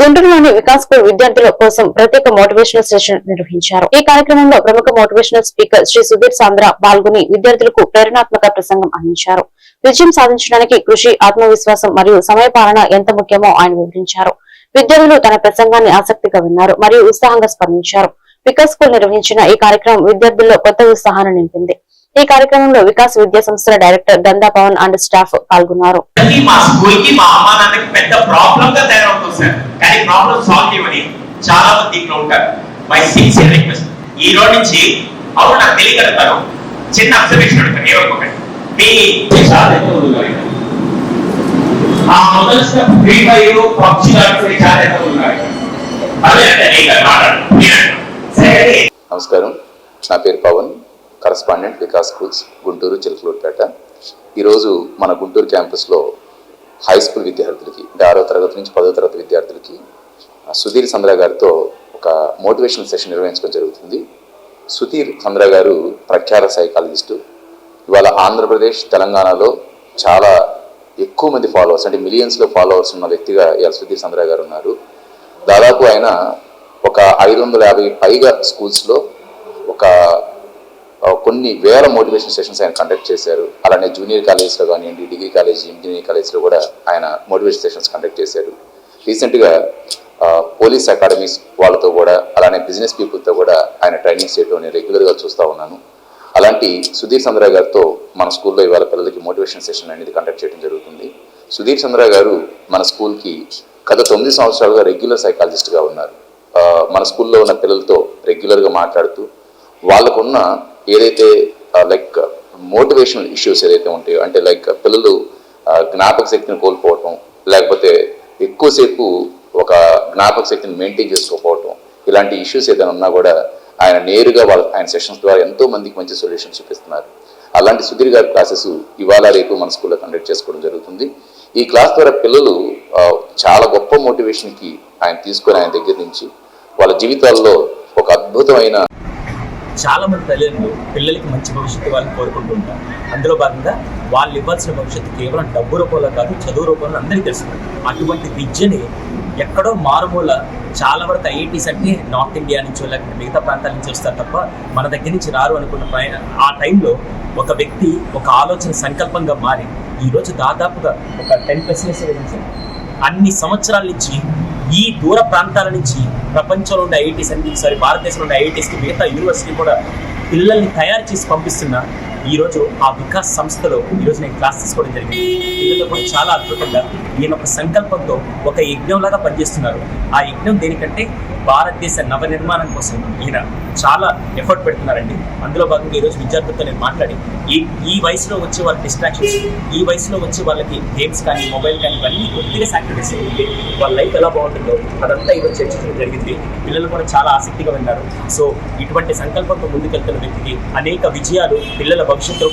గుంటూరులోని వికాస్ స్కూల్ విద్యార్థుల కోసం ప్రత్యేక మోటివేషనల్ సెషన్ నిర్వహించారు. ఈ కార్యక్రమంలో ప్రముఖ మోటివేషనల్ స్పీకర్ శ్రీ సుధీర్ సాంద్ర పాల్గొని విద్యార్థులకు ప్రేరణాత్మక ప్రసంగం అందించారు. విజయం సాధించడానికి కృషి ఆత్మవిశ్వాసం మరియు సమయపాలన ఎంత ముఖ్యమో ఆయన వివరించారు. విద్యార్థులు తన ప్రసంగాన్ని ఆసక్తిగా విన్నారు మరియు ఉత్సాహంగా స్పందించారు. వికాస్ స్కూల్ నిర్వహించిన ఈ కార్యక్రమం విద్యార్థుల్లో కొత్త ఉత్సాహాన్ని నింపింది. ఈ కార్యక్రమంలో వికాస్ విద్యా సంస్థల డైరెక్టర్ దందా పవన్ అండ్ స్టాఫ్ పాల్గొన్నారు. అది మా స్కూల్కి మా అమ్మా నాన్నకి పెద్ద ప్రాబ్లం గా తయారవుతుంది సార్. కానీ ప్రాబ్లం సాల్వ్ చేయమని చాలా మంది ఇక్కడ ఉంటారు. మై సిన్సియర్ రిక్వెస్ట్ ఈ రోజు నుంచి అవును నాకు తెలియగలుగుతాను చిన్న అబ్జర్వేషన్ అడుగుతాను. ఏమనుకోకండి మీ. ఆ మొదటి స్టెప్ ఫ్రీ చాలా అదే అంటే నమస్కారం. నా పేరు పవన్. కరస్పాండెంట్ వికాస్ స్కూల్స్ గుంటూరు చిలకలూరుపేట ఈరోజు మన గుంటూరు క్యాంపస్లో హై స్కూల్ విద్యార్థులకి అంటే ఆరో తరగతి నుంచి పదో తరగతి విద్యార్థులకి సుధీర్ చంద్ర గారితో ఒక మోటివేషనల్ సెషన్ నిర్వహించడం జరుగుతుంది. సుధీర్ చంద్ర గారు ప్రఖ్యాత సైకాలజిస్టు. ఇవాళ ఆంధ్రప్రదేశ్ తెలంగాణలో చాలా ఎక్కువ మంది ఫాలోవర్స్ అంటే మిలియన్స్లో ఫాలోవర్స్ ఉన్న వ్యక్తిగా ఇవాళ సుధీర్ చంద్ర గారు ఉన్నారు. దాదాపు ఆయన ఒక ఐదు వందల యాభై పైగా స్కూల్స్లో ఒక కొన్ని వేల మోటివేషన్ సెషన్స్ ఆయన కండక్ట్ చేశారు. అలానే జూనియర్ కాలేజ్లో కానివ్వండి డిగ్రీ కాలేజ్ ఇంజనీరింగ్ కాలేజ్లో కూడా ఆయన మోటివేషన్ సెషన్స్ కండక్ట్ చేశారు. రీసెంట్గా పోలీస్ అకాడమీస్ వాళ్ళతో కూడా అలానే బిజినెస్ పీపుల్తో కూడా ఆయన ట్రైనింగ్ చేయడం నేను రెగ్యులర్గా చూస్తూ ఉన్నాను. అలాంటి సుధీర్ చంద్ర గారితో మన స్కూల్లో ఇవాళ పిల్లలకి మోటివేషన్ సెషన్ అనేది కండక్ట్ చేయడం జరుగుతుంది. సుధీర్ చంద్ర గారు మన స్కూల్కి గత తొమ్మిది సంవత్సరాలుగా రెగ్యులర్ సైకాలజిస్ట్గా ఉన్నారు. మన స్కూల్లో ఉన్న పిల్లలతో రెగ్యులర్గా మాట్లాడుతూ వాళ్ళకున్న ఏదైతే లైక్ మోటివేషనల్ ఇష్యూస్ ఏదైతే ఉంటాయో అంటే లైక్ పిల్లలు జ్ఞాపక శక్తిని కోల్పోవటం లేకపోతే ఎక్కువసేపు ఒక జ్ఞాపక శక్తిని మెయింటైన్ చేసుకోకపోవటం ఇలాంటి ఇష్యూస్ ఏదైనా ఉన్నా కూడా ఆయన నేరుగా వాళ్ళ ఆయన సెషన్స్ ద్వారా ఎంతో మందికి మంచి సొల్యూషన్ చూపిస్తున్నారు. అలాంటి సుధీర్ గారి క్లాసెస్ ఇవాళ రేపు మన స్కూల్లో కండక్ట్ చేసుకోవడం జరుగుతుంది. ఈ క్లాస్ ద్వారా పిల్లలు చాలా గొప్ప మోటివేషన్కి ఆయన తీసుకొని ఆయన దగ్గర నుంచి వాళ్ళ జీవితాల్లో ఒక అద్భుతమైన చాలా మంది తల్లిదండ్రులు పిల్లలకి మంచి భవిష్యత్తు వాళ్ళని కోరుకుంటుంటారు అందులో భాగంగా వాళ్ళు ఇవ్వాల్సిన భవిష్యత్తు కేవలం డబ్బు రూపంలో కాదు చదువు రూపంలో అందరికీ తెలుసు అటువంటి విద్యని ఎక్కడో మారుమూల చాలా వరకు ఐఐటీస్ అంటే నార్త్ ఇండియా నుంచో లేకపోతే మిగతా ప్రాంతాల నుంచి వస్తారు తప్ప మన దగ్గర నుంచి రారు అనుకున్న ప్రయ- ఆ టైంలో ఒక వ్యక్తి ఒక ఆలోచన సంకల్పంగా మారి ఈరోజు దాదాపుగా ఒక టెన్ పర్సెంట్ అన్ని సంవత్సరాల నుంచి ఈ దూర ప్రాంతాల నుంచి ప్రపంచంలో ఉండే ఐఐటీస్ అన్ని సారీ భారతదేశంలో ఉండే ఐఐటీస్కి మిగతా యూనివర్సిటీ కూడా పిల్లల్ని తయారు చేసి పంపిస్తున్న ఈరోజు ఆ వికాస్ సంస్థలో ఈరోజు నేను క్లాస్ తీసుకోవడం జరిగింది. పిల్లలు కూడా చాలా అద్భుతంగా ఈయన ఒక సంకల్పంతో ఒక యజ్ఞంలాగా పనిచేస్తున్నారు. ఆ యజ్ఞం దేనికంటే భారతదేశ నవ నిర్మాణం కోసం ఈయన చాలా ఎఫర్ట్ పెడుతున్నారండి. అందులో భాగంగా ఈరోజు విద్యార్థులతో నేను మాట్లాడి ఈ ఈ వయసులో వచ్చే వాళ్ళ డిస్ట్రాక్షన్స్ ఈ వయసులో వచ్చే వాళ్ళకి గేమ్స్ కానీ మొబైల్ కానీ ఇవన్నీ కొద్దిగా సాక్రిఫైస్ అయ్యింది వాళ్ళ లైఫ్ ఎలా బాగుంటుందో అదంతా ఈరోజు చర్చించడం జరిగింది. పిల్లలు కూడా చాలా ఆసక్తిగా విన్నారు. సో ఇటువంటి సంకల్పంతో ముందుకెళ్తున్న వ్యక్తికి అనేక విజయాలు పిల్లల భవిష్యత్తులో